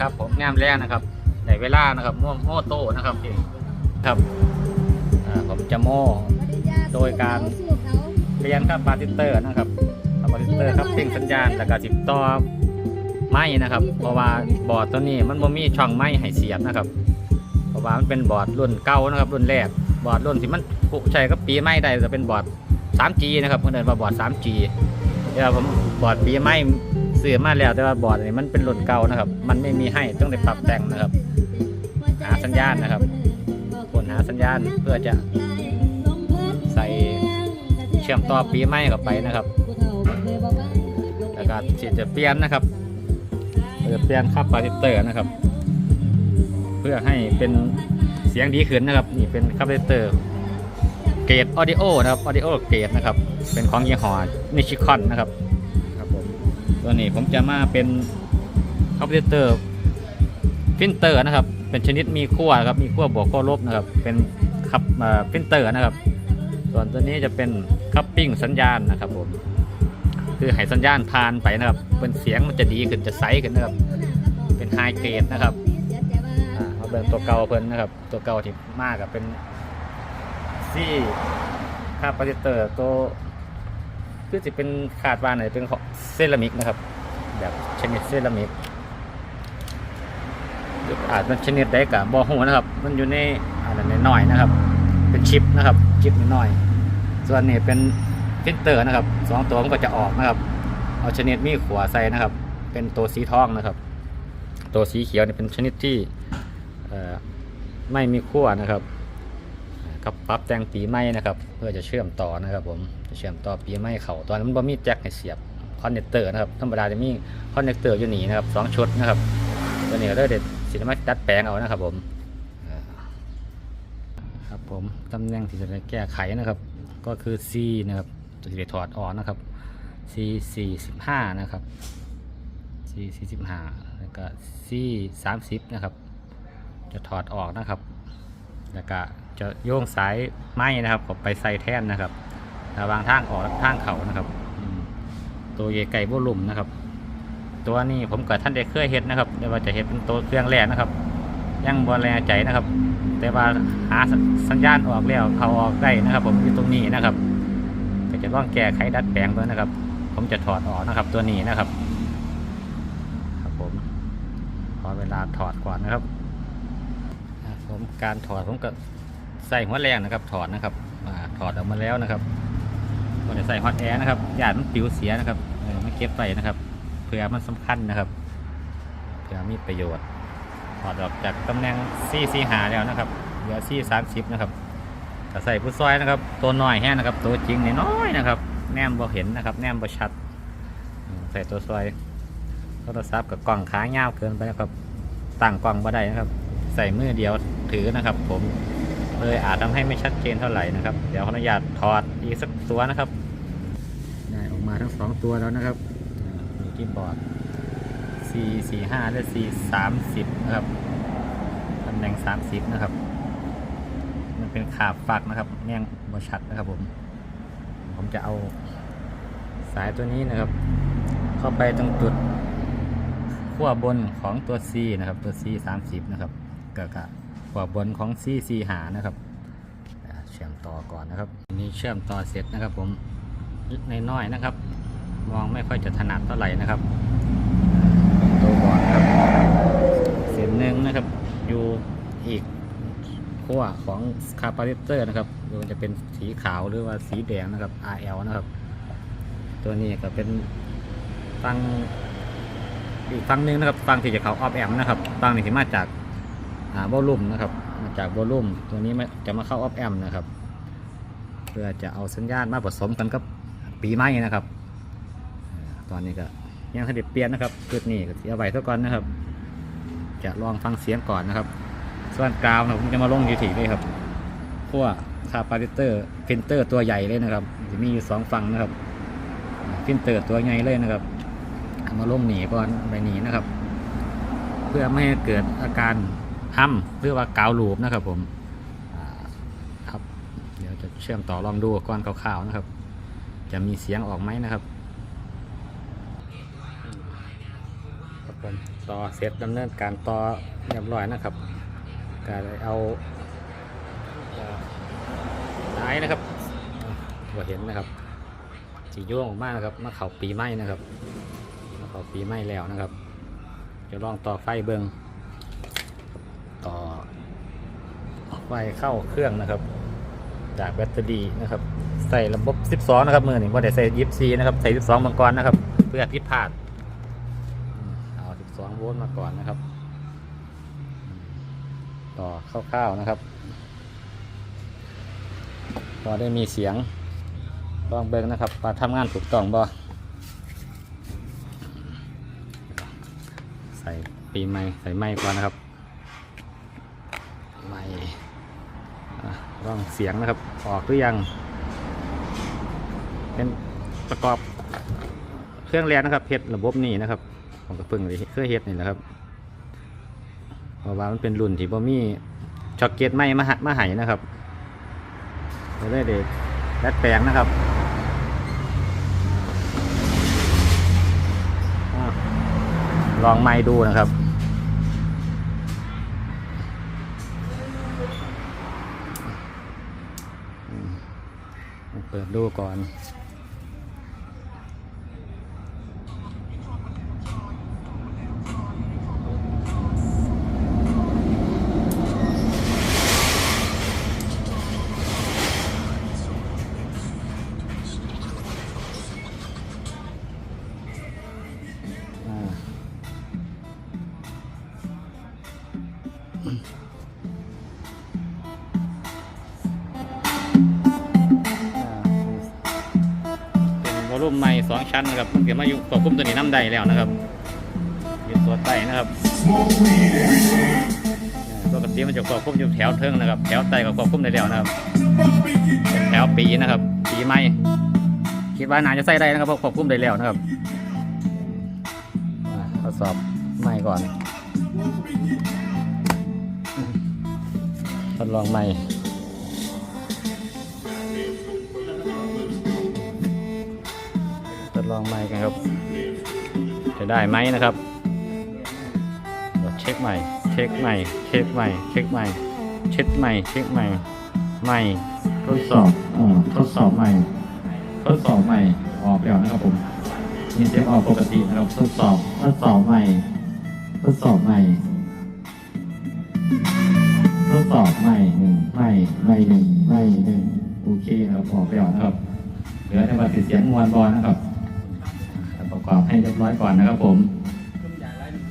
ครับผมแนมแรกนะครับในเวลานะครับโม่โม่โตนะครับเองครับอ่าผมจะโม่โดยการเรียนครับบาร์ติเตอร์นะครับบาร์ติเตอร์ครับเพ่งสัญญาณแล้วก็สิบต่อไม้นะครับ เพราะว่าบอร์ดตัวนี้มันบ่มีช่องไม้ให้เสียบนะครับ เพราะว่ามันเป็นบอร์ดรุ่นเก่านะครับ รุ่นแรกบอร์ดรุ่นที่มันผูกใช้กับปีไม้ได้จะเป็นบอร์ด 3G นะครับเพื่อนเรียกว่าบอร์ด 3G เดี๋ยวผมบอร์ดปีไม้ ซื้อมาแล้วแต่ว่าบอร์ดนี้มันเป็นรุ่นเก่านะครับ มันไม่มีให้ต้องได้ปรับแต่งนะครับ หาสัญญาณนะครับคนหาสัญญาณเพื่อจะใส่เชื่อมต่อปีไม้เข้าไปนะครับแล้วก็จะเปลี่ยนนะครับเพื่อเปลี่ยนคับปาริเตอร์นะครับ เพื่อให้เป็นเสียงดีขึ้นนะครับ นี่เป็นคับปาริเตอร์เกรดออดิโอนะครับออดิโอเกรดนะครับ เป็นของยี่ห้อนิชิคอนนะครับ ตัวนี้ผมจะมาเป็นคับปาริเตอร์ฟิลเตอร์นะครับ เป็นชนิดมีขั้วครับมีขั้วบวกขั้วลบนะครับ เป็นคับฟิลเตอร์นะครับ ส่วนตัวนี้จะเป็นคัพปิ้งสัญญาณนะครับผมคือให้สัญญาณผ่านไปนะครับ เป็นเสียงมันจะดีขึ้นจะใสขึ้นนะครับ เป็นไฮเกรดนะครับอ่าเอาเบิ่งตัวเก่าเพิ่นนะครับ ตัวเก่าที่มากกับเป็นซี่คาปาริเตอร์ตัว คือจะเป็นขาดวานไหนเป็นของเซรามิกนะครับ แบบชนิดเซรามิกหรืออาจเป็นชนิดใดกับบอหูนะครับ มันอยู่ในอันนั้นน้อยนะครับ เป็นชิปนะครับ ชิปน้อย ส่วนนี้เป็นฟิลเตอร์นะครับสองตัวมันก็จะออกนะครับ เอาชนิดมีขวาใส่นะครับ เป็นตัวสีทองนะครับ ตัวสีเขียวเนี่ยเป็นชนิดที่ไม่มีขั้วนะครับกับปรับแต่งปีไม้นะครับ เพื่อจะเชื่อมต่อนะครับผม เชื่อมต่อปีไม้เข่าตอนนั้นมันบ่มีแจ็คให้เสียบคอนเนคเตอร์นะครับธรรมดาจะมีคอนเนคเตอร์อยู่นี่นะครับสองชุดนะครับตัวนี้ก็เลยเด็ดสินมาดัดแปลงเอานะครับผมครับผมตำแหน่งที่จะแก้ไขนะครับ ก็คือ C นะครับตัวที่จะถอดออกนะครับ C 45นะครับ C 45แล้วก็ C 30นะครับ จะถอดออกนะครับ แล้วก็จะโยงสายไม้นะครับเข้าไปใส่แท่นนะครับ ระหวางทางออกและทางเขานะครับอืมตัวเยไก่บุลุ่มนะครับ ตัวนี้ผมกับท่านได้เคยเห็นนะครับแต่ว่าจะเห็นเป็นตัวเครื่องแรกนะครับ ยังบอแลใจนะครับ แต่ว่าหาสัญญาณออกแล้วเขาออกได้นะครับ ผมอยู่ตรงนี้นะครับก็จะต้องแก้ไขดัดแปลงด้วยนะครับ ผมจะถอดออกนะครับ ตัวนี้นะครับ ครับผมขอเวลาถอดก่อนนะครับอะผมการถอดผมก็ใส่หัวแรงนะครับ ถอดนะครับอาถอดออกมาแล้วนะครับ ก็จะใส่ฮอตแอร์นะครับหยาดมันปิวเสียนะครับไม่เก็บไปนะครับเผื่อมันสำคัญนะครับเผื่อมีประโยชน์ถอดออกจากตำแหน่งซี่ซีหาแล้วนะครับเหลือซี่สามสิบนะครับแต่ใส่ผู้ซอยนะครับ ตัวน้อยแห้นะครับ ตัวจริงน้อยนะครับ แนมบ่เห็นนะครับ แนมบ่ชัด ใส่ตัวซอยโทรศัพท์กับกล่องขาเงาเกินไปนะครับตั้งกล่องบ่ได้นะครับ ใส่มือเดียวถือนะครับ ผม เลยอาจทำให้ไม่ชัดเจนเท่าไหร่นะครับ เดี๋ยวขออนุญาตถอดอีกสักตัวนะครับ ได้ออกมาทั้งสองตัวแล้วนะครับอ่าอยู่ที่บอร์ด C 4 5และ C 3 0นะครับตำแหน่ง 30 นะครับ มันเป็นขาบฝักนะครับแนงบชัดนะครับผม ผมจะเอาสายตัวนี้นะครับ เข้าไปตรงจุดขั้วบนของตัว C นะครับ ตัว C 30 นะครับเกับกับ ขั้วบนของ C 4 5นะครับเชื่อมต่อก่อนนะครับนี้เชื่อมต่อเสร็จนะครับ ผมในน้อยๆนะครับ มองไม่ค่อยจะถนัดเท่าไหร่นะครับตัวบอร์ดครับเส้นหนึ่งนะครับ อยู่อีกขั้วของคาปาริเตอร์นะครับโดยจะเป็นสีขาวหรือว่าสีแดงนะครับ RL นะครับ ตัวนี้ก็เป็นฟังอีกฟังหนึ่งนะครับฟังที่จะเขาออฟแอมนะครับฟังนี่ที่มาจาก อ่าโวลูมนะครับ มาจากโวลูมตัวนี้จะมาเข้าออฟแอมนะครับ เพื่อจะเอาสัญญาณมาผสมกันกับปีไม้นะครับ ตอนนี้ก็ยังสเด็จเปลี่ยนนะครับจุดนี้ก็เสียไว้ซะก่อนนะครับ จะลองฟังเสียงก่อนนะครับ ส่วนกราวนะผมจะมาลงยูที่นี่ครับขั้วคาปาริเตอร์ฟิลเตอร์ตัวใหญ่เลยนะครับ จะมีอยู่สองฝั่งนะครับฟิลเตอร์ตัวใหญ่เลยนะครับเอามาลงหนีก่อนไปหนีนะครับ เพื่อไม่ให้เกิดอาการ ห้ำหรือว่ากาวลูปนะครับผมครับเดี๋ยวจะเชื่อมต่อลองดูก่อนคร่าวๆนะครับ จะมีเสียงออกไหมนะครับครับผมต่อเสร็จดำเนินการต่อเรียบร้อยนะครับก็เลยเอาสายนะครับว่าเห็นนะครับสีย่งออกมานะครับมาเข่าปีไหม้นะครับมาเข่าปีไหม้แล้วนะครับจะลองต่อไฟเบิง ต่อไฟเข้าเครื่องนะครับ จากแบตเตอรี่นะครับ ใส่ระบบ 12 นะครับมือนี่ว่าได้ใส่ยิบซีนะครับ ใส่ 12มังกรนะครับ เพื่อพิดพลาดอืมเอา 12 โวลต์มาก่อนนะครับ ต่อคร่าวๆนะครับพอได้มีเสียงลองเบิ่งนะครับว่าทำงานถูกต้องบ่ใส่ปีใหม่ใส่ไม้ก่อนนะครับ ไม้อะลองเสียงนะครับ ออกหรือยัง เป็นประกอบเครื่องแรงนะครับเฮ็ดระบบนี้นะครับผมก็เพิ่งเลยเคยเฮ็ดนี่แหละครับเพราะว่ามันเป็นรุ่นที่บ่มีช็อคเก็ตไม่มาหะมาให้นะครับก็เลยเด็ดดัดแปลงนะครับอลองไม้ดูนะครับ เปิดดูก่อนอ่ มใหม่สองชั้นนะครับเดี๋ยวมาอยู่ควบคุมตัวนี้น้ำใดแล้วนะครับอยู่ตัวใต้นะครับปกติมันจะควบคุมอยู่แถวเทิงนะครับ แถวใต้ก็ควบคุมได้แล้วนะครับ แถวปีนะครับ ปีใหม่คิดว่าน่าจะใส่ได้นะครับเพราะควบคุมได้แล้วนะครับอ่าทดสอบใหม่ก่อนทดลองใหม่ ครับ จะได้ไหมนะครับเดี๋ยวเช็คใหม่ เช็คใหม่ เช็คใหม่ เช็คใหม่ เช็คใหม่ เช็คใหม่ ใหม่ ทดสอบอ่าทดสอบใหม่ ทดสอบใหม่ ออกแล้วนะครับผมมีเสียงออกปกตินะครับ ทดสอบ ทดสอบใหม่ ทดสอบใหม่ ทดสอบใหม่หนึ่งใหม่ใหม่หนึ่งใหม่หนึ่งโอเคครับออกแล้วนะครับ เหลือแต่ว่าติดเสียงมวลบอลนะครับ ปรอบให้เรียบร้อยก่อนนะครับผม